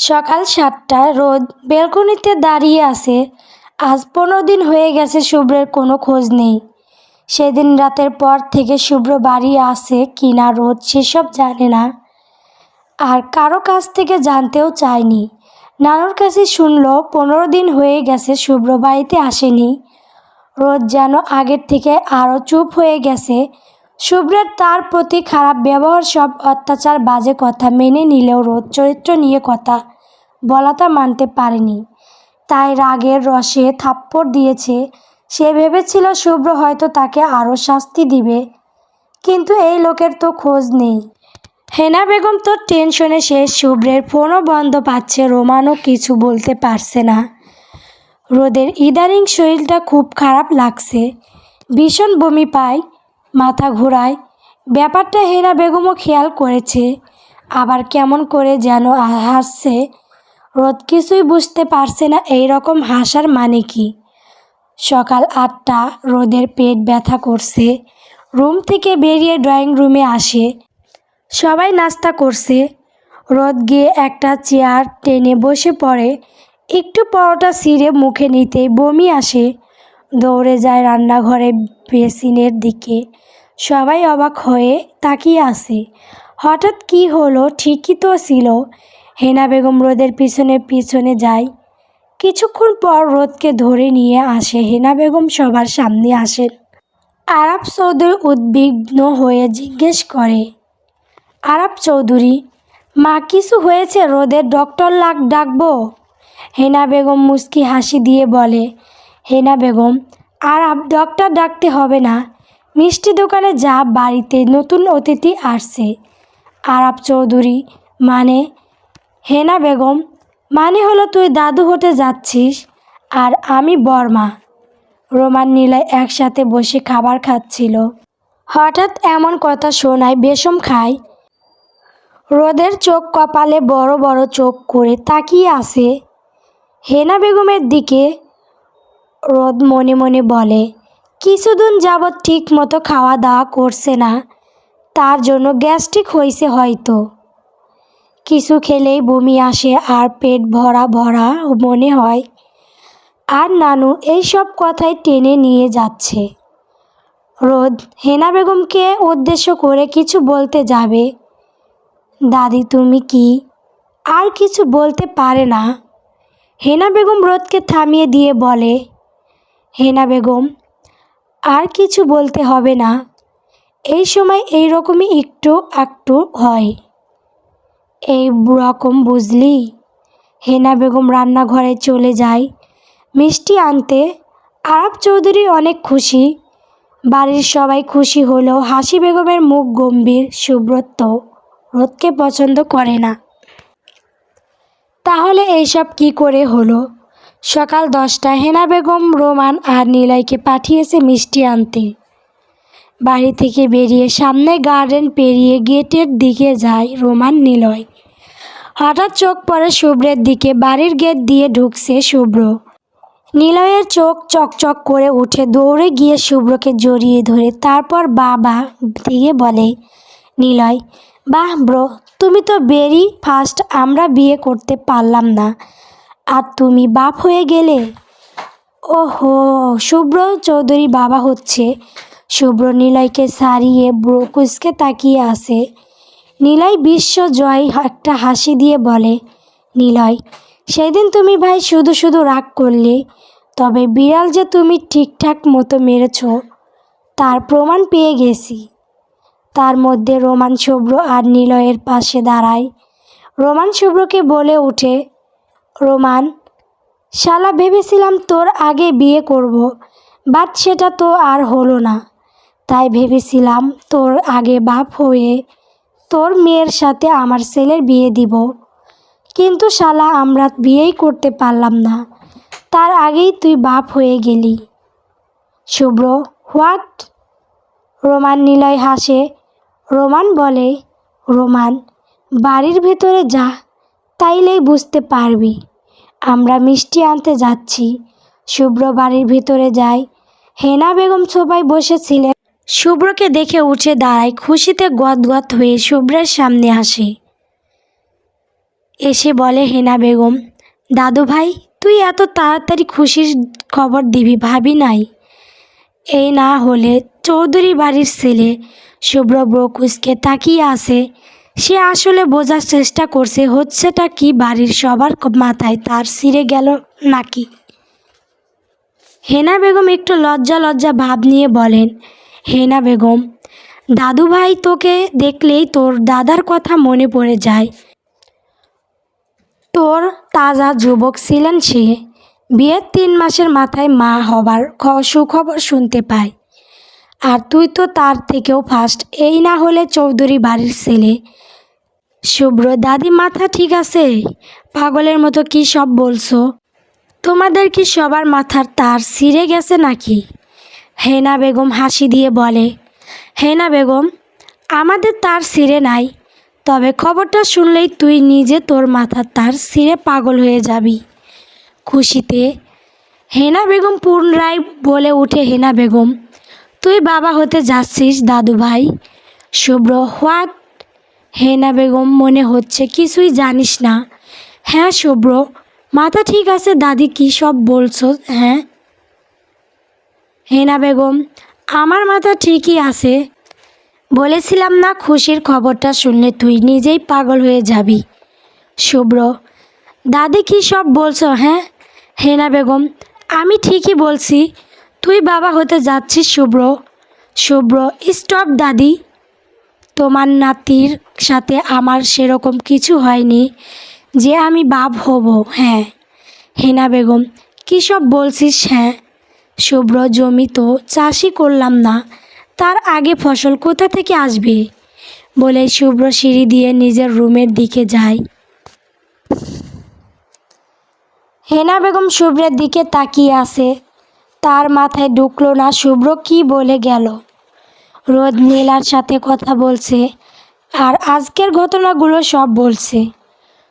সকাল সাতটা রোদ বেলকনিতে দাঁড়িয়ে আছে। আজ পনেরো দিন হয়ে গেছে শুভ্রের কোনো খোঁজ নেই। সেদিন রাতের পর থেকে শুভ্র বাড়ি আসে কি না রোদ সেসব জানে না। আর কারও কাছ থেকে জানতেও চায়নি। নানুর কাছে শুনলো, পনেরো দিন হয়ে গেছে শুভ্র বাড়িতে আসেনি। রোদ যেন আগের থেকে আরও চুপ হয়ে গেছে। শুভ্রের তার প্রতি খারাপ ব্যবহার, সব অত্যাচার, বাজে কথা মেনে নিলেও রোদ চরিত্র নিয়ে কথা বলাটা মানতে পারেনি। তাই রাগের রসে থাপ্পড় দিয়েছে। সে ভেবেছিল শুভ্র হয়তো তাকে আরও শাস্তি দিবে, কিন্তু এই লোকের তো খোঁজ নেই। হেনা বেগম তো টেনশনে শেষ। শুভ্রের ফোনও বন্ধ পাচ্ছে, রোমানও কিছু বলতে পারছে না। রোদের ইদানিং শরীরটা খুব খারাপ লাগছে। ভীষণ বমি পায়। মাথা ঘোরায়। ব্যাপারটা হেরা বেগমও খেয়াল করেছে। আবার কেমন করে যেন হাসছে। রোদ কিছুই বুঝতে পারছে না এই রকম হাসার মানে কি। সকাল আটটা, রোদের পেট ব্যথা করছে। রুম থেকে বেরিয়ে ড্রয়িং রুমে আসে। সবাই নাস্তা করছে। রোদ গিয়ে একটা চেয়ার টেনে বসে পড়ে। একটু পরোটা ছিঁড়ে মুখে নিতেই বমি আসে। দৌড়ে যায় রান্নাঘরে বেসিনের দিকে। সবাই অবাক হয়ে তাকিয়ে আসে হঠাৎ কি হলো? ঠিকই তো ছিল। হেনা বেগম রোদের পিছনে পিছনে যায়। কিছুক্ষণ পর রোদকে ধরে নিয়ে আসে হেনা বেগম সবার সামনে আসেন। আরব চৌধুরী উদ্বিগ্ন হয়ে জিজ্ঞেস করে আরব চৌধুরী, মা, কিছু হয়েছে? রোদের ডক্টর লাগ, ডাকবো? হেনা বেগম মুস্কি হাসি দিয়ে বলে, হেনা বেগম আরব ডক্টর ডাকতে হবে না। মিষ্টি দোকানে যা বাড়িতে নতুন অতিথি আসছে। আরব চৌধুরী মানে হেনা বেগম মানে হলো তুই দাদু হতে যাচ্ছিস আর আমি বর্মা। রোমান নীলায় একসাথে বসে খাবার খাচ্ছিল। হঠাৎ এমন কথা শোনায় বেশম খায়। রোদের চোখ কপালে বড় বড় চোখ করে তাকিয়ে আসে হেনা বেগমের দিকে রোদ মনে মনে বলে কিছুদিন যাবৎ ঠিক মতো খাওয়া দাওয়া করছে না। তার জন্য গ্যাস্ট্রিক হয়েছে হয়তো। কিছু খেলেই বমি আসে আর পেট ভরা ভরা মনে হয়। আর নানু এই সব কথাই টেনে নিয়ে যাচ্ছে। রোদ, হেনা বেগমকে উদ্দেশ্য করে কিছু বলতে যাবে। দাদি, তুমি কি? আর কিছু বলতে পারে না। হেনা বেগম রোদকে থামিয়ে দিয়ে বলে, হেনা বেগম আর কিছু বলতে হবে না। এই সময় এই রকমই একটু একটু হয়। এই রকম বুঝলি? হেনা বেগম রান্নাঘরে চলে যায়। মিষ্টি আনতে আরব চৌধুরী অনেক খুশি। বাড়ির সবাই খুশি হলেও হাসি বেগমের মুখ গম্ভীর, সুব্রত রোদকে পছন্দ করে না। তাহলে এইসব কি করে হলো? সকাল দশটা হেনা বেগম, রোমান আর নিলয়কে পাঠিয়েছে মিষ্টি আনতে। বাড়ি থেকে বেরিয়ে সামনে গার্ডেন পেরিয়ে গেটের দিকে যায় রোমান নিলয়। হঠাৎ চোখ পড়ে শুভ্রের দিকে, বাড়ির গেট দিয়ে ঢুকছে শুভ্র। নিলয়ের চোখ চকচক করে উঠে দৌড়ে গিয়ে শুভ্রকে জড়িয়ে ধরে, তারপর বাবা দিয়ে বলে, নিলয়, বাহ ব্রো, তুমি তো বেরি ফার্স্ট আমরা বিয়ে করতে পারলাম না। আর তুমি বাপ হয়ে গেলে? ওহো, শুভ্র চৌধুরী বাবা হচ্ছে। শুভ্র নিলয়কে সারিয়ে ব্রকুসকে তাকিয়ে আসে নিলয় বিশ্ব জয় একটা হাসি দিয়ে বলে, নিলয়, সেদিন তুমি ভাই শুধু শুধু রাগ করলে, তবে বিড়াল যে তুমি ঠিকঠাক মতো মেরেছ, তার প্রমাণ পেয়ে গেছি। তার মধ্যে রোমান শুভ্র আর নিলয়ের পাশে দাঁড়ায়। রোমান শুভ্রকে বলে ওঠে রোমান, শালা ভেবেছিলাম তোর আগে বিয়ে করব, বাট সেটা তো আর হলো না। তাই ভেবেছিলাম তোর আগে বাপ হয়ে তোর মেয়ের সাথে আমার ছেলের বিয়ে দিব। কিন্তু শালা, আমরা বিয়েই করতে পারলাম না। তার আগেই তুই বাপ হয়ে গেলি। শুভ্র, হোয়াট? রোমান নিলয় হাসে। রোমান বলে, রোমান, বাড়ির ভেতরে যা, তাইলেই বুঝতে পারবি। আমরা মিষ্টি আনতে যাচ্ছি। শুভ্র বাড়ির ভিতরে যায়। হেনা বেগম সবাই বসেছিলেন। শুভ্রকে দেখে উঠে দাঁড়ায়, খুশিতে গদগদ হয়ে শুভ্রের সামনে আসে। এসে বলে, হেনা বেগম, দাদু ভাই, তুই এত তাড়াতাড়ি খুশির খবর দিবি, ভাবি নাই? এই না হলে, চৌধুরী বাড়ির ছেলে শুভ্র ব্রকুসকে তাকিয়ে আছে। সে আসলে বোঝার চেষ্টা করছে, হচ্ছেটা কি বাড়ির সবার মাথায়, তার ছিঁড়ে গেল নাকি? হেনা বেগম একটু লজ্জা লজ্জা ভাব নিয়ে বলেন, হেনা বেগম দাদু ভাই তোকে দেখলেই তোর দাদার কথা মনে পড়ে যায়। তোর তাজা যুবক ছিলেন সে, বিয়ের তিন মাসের মাথায় মা হবার সুখবর শুনতে পায়। আর তুই তো তার থেকেও ফার্স্ট এই না হলে চৌধুরী বাড়ির ছেলে। শুভ্র, দাদি, মাথা ঠিক আছে? পাগলের মতো কি সব বলছো? তোমাদের কি সবার মাথার তার ছিঁড়ে গেছে নাকি? হেনা বেগম হাসি দিয়ে বলে, হেনা বেগম, আমাদের তার ছিঁড়ে নাই। তবে খবরটা শুনলেই তুই নিজে তোর মাথার তার ছিঁড়ে পাগল হয়ে যাবি। খুশিতে হেনা বেগম পুনরায় বলে উঠে, হেনা বেগম তুই বাবা হতে যাচ্ছিস, দাদু ভাই? শুভ্র, হোয়াট? হেনা বেগম, মনে হচ্ছে কিছুই জানিস না। হ্যাঁ শুভ্র, মাথা ঠিক আছে, দাদি কী সব বলছো? হ্যাঁ? হেনা বেগম, আমার মাথা ঠিকই আছে। বলেছিলাম না খুশির খবরটা শুনলে তুই নিজেই পাগল হয়ে যাবি। শুভ্র, দাদি কী সব বলছো? হ্যাঁ? হেনা বেগম, আমি ঠিকই বলছি। তুই বাবা হতে যাচ্ছিস, শুভ্র। শুভ্র স্টপ দাদি। তোমার নাতির সাথে আমার সেরকম কিছু হয়নি যে আমি বাপ হব হ্যাঁ। হেনা বেগম, কী সব বলছিস হ্যাঁ? শুভ্র, জমি তো চাষই করলাম না। তার আগে ফসল কোথা থেকে আসবে? বলে শুভ্র সিঁড়ি দিয়ে নিজের রুমের দিকে যায়। হেনা বেগম শুভ্রের দিকে তাকিয়ে আছে। তার মাথায় ঢুকলো না শুভ্র কি বলে গেল। রোদ নীলার সাথে কথা বলছে আর আজকের ঘটনাগুলো সব বলছে।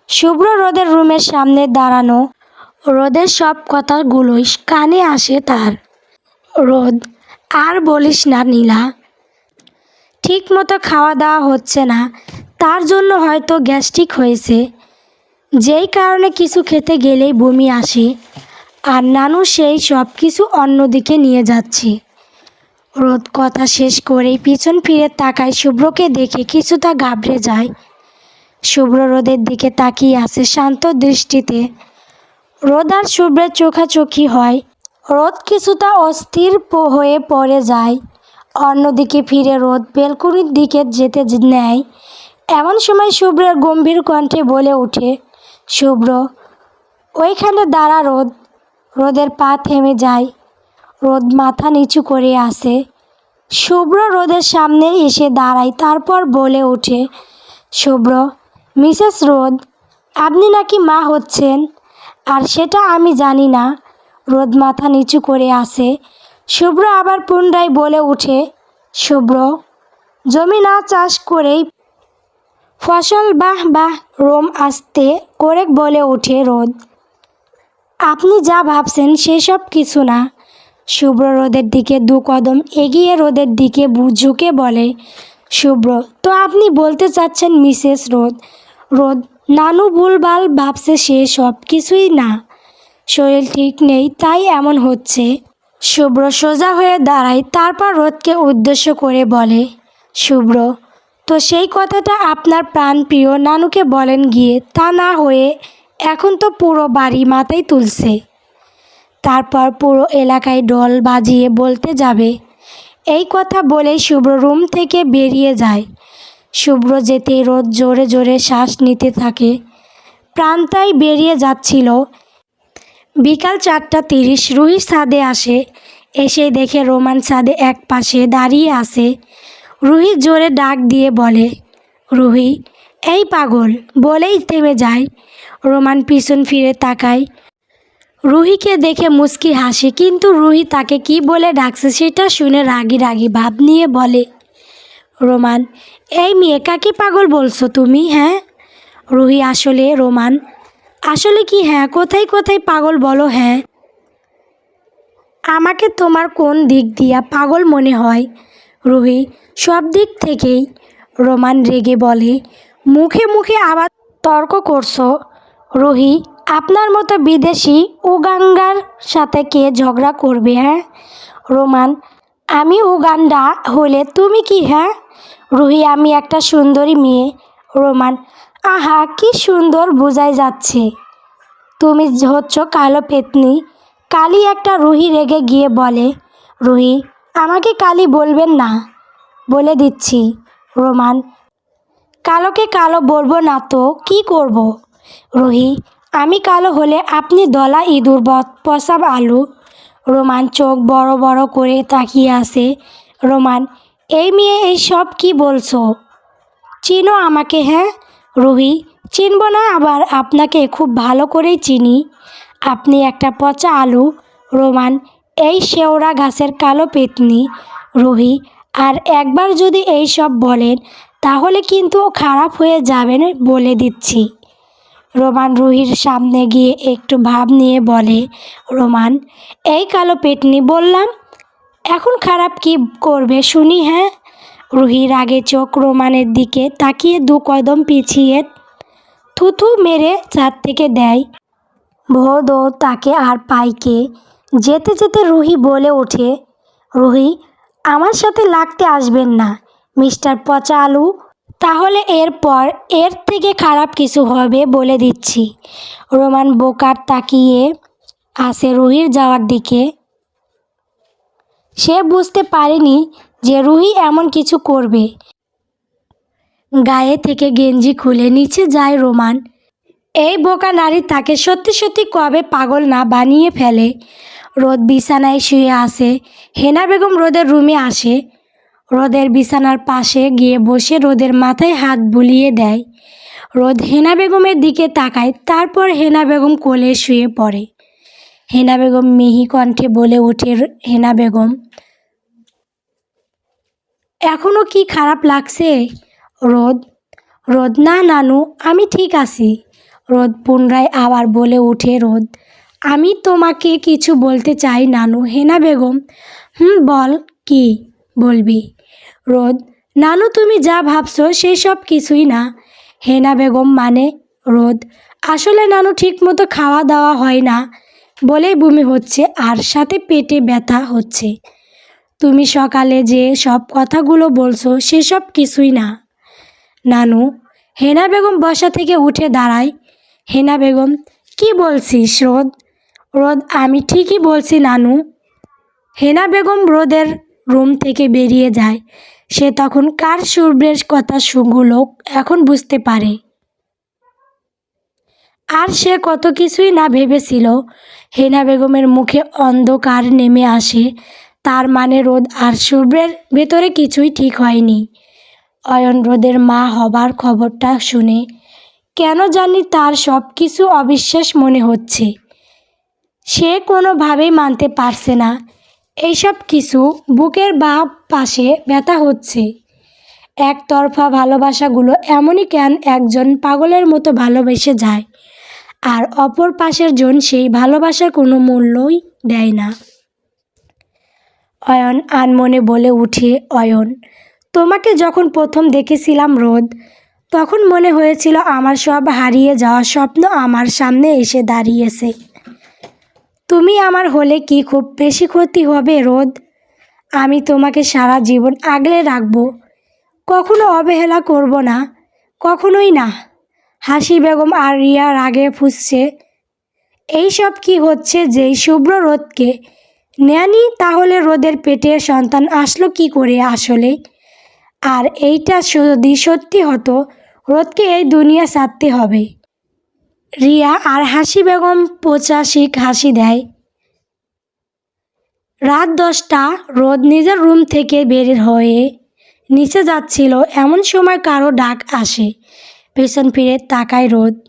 শুভ্র রোদের রুমের সামনে দাঁড়ানো, রোদের সব কথাগুলোই কানে আসে তার। রোদ, আর বলিস না নীলা ঠিক মতো খাওয়া দাওয়া হচ্ছে না, তার জন্য হয়তো গ্যাস্ট্রিক হয়েছে। যেই কারণে কিছু খেতে গেলেই বমি আসে। আর নানু সেই সব কিছু অন্যদিকে নিয়ে যাচ্ছে। রোদ কথা শেষ করেই পিছন ফিরে তাকায় শুভ্রকে দেখে কিছুটা ঘাবড়ে যায়। শুভ্র রোদের দিকে তাকিয়ে আছে শান্ত দৃষ্টিতে। রোদ আর শুভ্রের চোখাচোখি হয়। রোদ কিছুটা অস্থির হয়ে পড়ে যায়। অন্যদিকে ফিরে রোদ বেলকুনির দিকে যেতে নেয়। এমন সময় শুভ্রের গম্ভীর কণ্ঠে বলে ওঠে, শুভ্র, ওইখানে দাঁড়া রোদ। রোদের পা থেমে যায়। রোদ মাথা নিচু করে আসে। শুভ্র রোদের সামনে এসে দাঁড়ায়, তারপর বলে ওঠে, শুভ্র, মিসেস রোদ, আপনি নাকি মা হচ্ছেন? আর সেটা আমি জানি না। রোদ মাথা নিচু করে আসে। শুভ্র আবার পুনরায় বলে ওঠে, শুভ্র, জমি না চাষ করেই ফসল বাহ বাহ রোম আসতে, করে বলে ওঠে রোদ। আপনি যা ভাবছেন সেসব কিছু না। শুভ্র রোদের দিকে দু কদম এগিয়ে রোদের দিকে ঝুঁকে বলে, শুভ্র, তো আপনি বলতে চাচ্ছেন মিসেস রোদ? রোদ, নানু ভুলভাল ভাবছে সে সব কিছুই না। শরীর ঠিক নেই, তাই এমন হচ্ছে। শুভ্র সোজা হয়ে দাঁড়ায়, তারপর রোদকে উদ্দেশ্য করে বলে, শুভ্র, তো সেই কথাটা আপনার প্রাণ প্রিয় নানুকে বলেন গিয়ে, তা না হয়ে এখন তো পুরো বাড়ি মাথায় তুলছে। তারপর পুরো এলাকায় ডল বাজিয়ে বলতে যাবে। এই কথা বলেই শুভ্র রুম থেকে বেরিয়ে যায়। শুভ্র যেতে রোদ জোরে জোরে শ্বাস নিতে থাকে। প্রান্তায় বেরিয়ে যাচ্ছিল। বিকাল চারটা তিরিশ রুহি ছাদে আসে। এসে দেখে রোমান ছাদে এক পাশে দাঁড়িয়ে আছে। রুহি জোরে ডাক দিয়ে বলে, রুহি, এই পাগল, বলেই থেমে যায়। রোমান পিছন ফিরে তাকায়। রুহিকে দেখে মুস্কি হাসে, কিন্তু রুহি তাকে কি বলে ডাকছে সেটা শুনে রাগি রাগি ভাব নিয়ে বলে, রোমান, এই মেয়ে কাকে পাগল বলছো তুমি হ্যাঁ? রুহি, আসলে রোমান, আসলে কি হ্যাঁ? কোথায় কোথায় পাগল বলো হ্যাঁ? আমাকে তোমার কোন দিক দিয়া পাগল মনে হয়? রুহি, সব দিক থেকেই। রোমান রেগে বলে, মুখে মুখে আবার তর্ক করছ? রুহি, আপনার মতো বিদেশি উগাঙ্গার সাথে কে ঝগড়া করবে হ্যাঁ? রোমান, আমি উগান্ডা হলে তুমি কি হ্যাঁ? রুহি, আমি একটা সুন্দরী মেয়ে। রোমান, আহা, কি সুন্দর বোঝাই যাচ্ছে। তুমি হচ্ছ কালো পেতনি। কালি একটা রুহি রেগে গিয়ে বলে, রুহি, আমাকে কালি বলবেন না। বলে দিচ্ছি। রোমান, কালোকে কালো বলব না তো, কি করব। রুহি, আমি কালো হলে আপনি দলা ইঁদুর পসাব আলু। রোমান চোখ বড় বড় করে তাকিয়ে আসে রোমান, এই মেয়ে এই সব কি বলছো? চিনো আমাকে হ্যাঁ? রুহি, চিনব না আবার আপনাকে খুব ভালো করেই চিনি। আপনি একটা পচা আলু। রোমান, এই শেওড়া গাছের কালো পেতনি। রুহি, আর একবার যদি এই সব বলেন, তাহলে কিন্তু খারাপ হয়ে যাবেন বলে দিচ্ছি। রোমান রুহির সামনে গিয়ে একটু ভাব নিয়ে বলে, রোমান, এই কালো পেটনি বললাম, এখন খারাপ কি করবে শুনি হ্যাঁ? রুহির আগে চোখ রোমানের দিকে তাকিয়ে দু কদম পিছিয়ে থুথু মেরে চার থেকে দেয়। ভোদো তাকে আর পাইকে। যেতে যেতে রুহি বলে ওঠে, রুহি, আমার সাথে লাগতে আসবেন না। মিস্টার পচা আলু তাহলে এরপর এর থেকে খারাপ কিছু হবে বলে দিচ্ছি। রোমান বোকার তাকিয়ে আসে রুহির যাওয়ার দিকে। সে বুঝতে পারেনি যে রুহি এমন কিছু করবে। গায়ে থেকে গেঞ্জি খুলে নিচে যায় রোমান। এই বোকা নারী তাকে সত্যি সত্যি কবে পাগল না বানিয়ে ফেলে? রোদ বিছানায় শুয়ে আসে হেনা বেগম রোদের রুমে আসে। রোদের বিছানার পাশে গিয়ে বসে রোদের মাথায় হাত বুলিয়ে দেয়। রোদ হেনা বেগমের দিকে তাকায়, তারপর হেনা বেগম কোলে শুয়ে পড়ে। হেনা বেগম মিহি কণ্ঠে বলে ওঠে, হেনা বেগম এখনও কি খারাপ লাগছে? রোদ রোদ, না নানু, আমি ঠিক আছি। রোদ পুনরায় আবার বলে ওঠে, রোদ, আমি তোমাকে কিছু বলতে চাই নানু। হেনা বেগম, হুম, বল, কি বলবি? রোদ, নানু তুমি যা ভাবছ সেই সব কিছুই না। হেনা বেগম মানে রোদ, আসলে নানু ঠিকমতো খাওয়া দাওয়া হয় না বলেই বমি হচ্ছে আর সাথে পেটে ব্যথা হচ্ছে। তুমি সকালে যে সব কথাগুলো বলছো সেসব কিছুই না। নানু, হেনা বেগম বসা থেকে উঠে দাঁড়ায়। হেনা বেগম, কি বলছিস রোদ? রোদ, আমি ঠিকই বলছি নানু। হেনা বেগম রোদের রুম থেকে বেরিয়ে যায়। সে তখন কার সুরবের কথা সুগুলো এখন বুঝতে পারে। আর সে কত কিছুই না ভেবেছিল। হেনা বেগমের মুখে অন্ধকার নেমে আসে। তার মানে রোদ আর সুব্রের ভেতরে কিছুই ঠিক হয়নি। অয়ন রোদের মা হবার খবরটা শুনে, কেন জানি তার সব কিছু অবিশ্বাস মনে হচ্ছে। সে কোনোভাবেই মানতে পারছে না। এইসব কিছু বুকের বা পাশে ব্যথা হচ্ছে। একতরফা ভালোবাসাগুলো এমনই কেন একজন পাগলের মতো ভালোবেসে যায়, আর অপর পাশের জন সেই ভালোবাসার কোনো মূল্যই দেয় না। অয়ন আনমনে বলে উঠে, অয়ন, তোমাকে যখন প্রথম দেখেছিলাম রোদ, তখন মনে হয়েছিল আমার সব হারিয়ে যাওয়া স্বপ্ন আমার সামনে এসে দাঁড়িয়েছে। তুমি আমার হলে কি খুব বেশি ক্ষতি হবে, রোদ? আমি তোমাকে সারা জীবন আগলে রাখব। কখনো অবহেলা করব না, কখনোই না। হাসি বেগম আর রিয়া রাগে ফুসছে। এইসব কি হচ্ছে যেই শুভ্র রোদকে? নেয়নি, তাহলে রোদের পেটে সন্তান আসলো কি করে আসলে? আর এইটা যদি সত্যি হতো, রোদকে এই দুনিয়া ছাড়তে হবে। রিয়া আর হাসি বেগম পঁচাশিক হাসি দেয়। রাত দশটা, রোদ নিজের রুম থেকে বের হয়ে নিচে যাচ্ছিল, এমন সময় কারও ডাক আসে। পেছন ফিরে তাকায় রোদ।